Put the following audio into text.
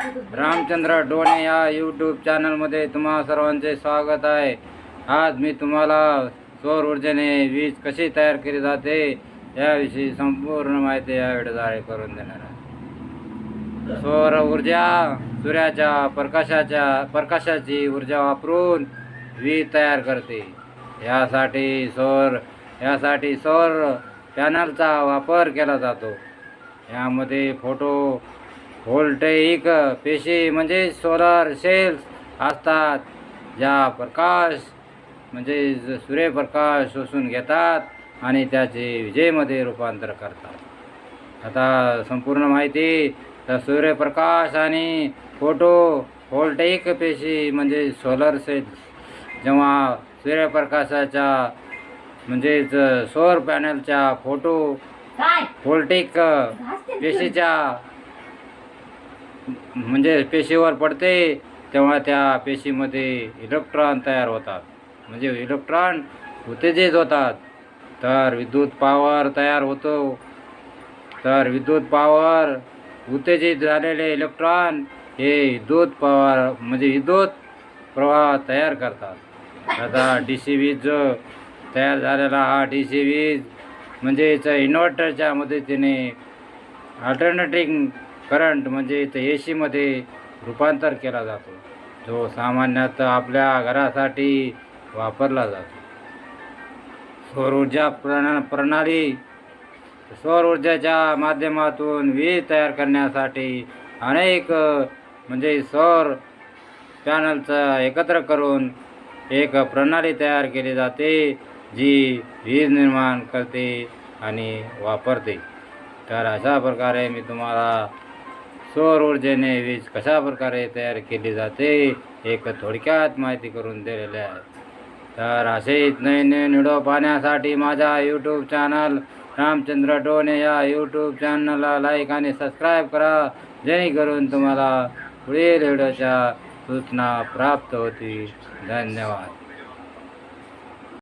रामचंद्र डोणे या यूट्यूब चॅनलमध्ये तुम्हा सर्वांचे स्वागत आहे. आज मी तुम्हाला सौर ऊर्जेने वीज कशी तयार केली जाते याविषयी संपूर्ण माहिती या व्हिडिओद्वारे करून देणार आहे. सौर ऊर्जा सूर्याच्या प्रकाशाच्या प्रकाशाची ऊर्जा वापरून वीज तयार करते. यासाठी सौर यासाठी सौर पॅनलचा वापर केला जातो. यामध्ये फोटो व्होल्टेइक पेशी म्हणजे सोलर सेल्स असतात ज्या प्रकाश म्हणजे सूर्यप्रकाश शोषून घेतात आणि त्याचे विजेमध्ये रूपांतर करतात. आता संपूर्ण माहिती तर सूर्यप्रकाश आणि फोटो व्होल्टेइक पेशी म्हणजे सोलर सेल्स. जेव्हा सूर्यप्रकाशाच्या म्हणजेच सौर पॅनलच्या फोटो काय? व्होल्टेइक पेशीच्या म्हणजे पेशीवर पडते तेव्हा त्या पेशीमध्ये इलेक्ट्रॉन तयार होतात. म्हणजे इलेक्ट्रॉन उत्तेजित होतात. तर विद्युत पॉवर तयार होतो. तर विद्युत पॉवर उत्तेजित झालेले इलेक्ट्रॉन हे विद्युत पॉवर म्हणजे विद्युत प्रवाह तयार करतात. आता डी सी वीज जो तयार झालेला हा डी सी वीज म्हणजेच इन्व्हर्टरच्या मदतीने अल्टरनेटिंग करंट म्हणजे ए सीमध्ये रूपांतर केला जातो. जो सामान्यतः आपल्या घरासाठी वापरला जातो. सौर ऊर्जा प्रणा प्रणाली सौर ऊर्जेच्या माध्यमातून वीज तयार करण्यासाठी अनेक म्हणजे सौर पॅनलचं एकत्र करून एक प्रणाली तयार केली जाते जी वीज निर्माण करते आणि वापरते. तर अशा प्रकारे मी तुम्हाला सौर ऊर्जेने वीज कशा प्रकारे तयार केली जाते एक थोडक्यात माहिती करून दिलेली आहे. तर असेच नवीन नवीन व्हिडिओ पाहण्यासाठी माझा यूट्यूब चॅनल रामचंद्र टोने या यूट्यूब चॅनलला लाईक आणि सबस्क्राईब करा जेणेकरून तुम्हाला पुढील व्हिडिओच्या सूचना प्राप्त होतील. धन्यवाद.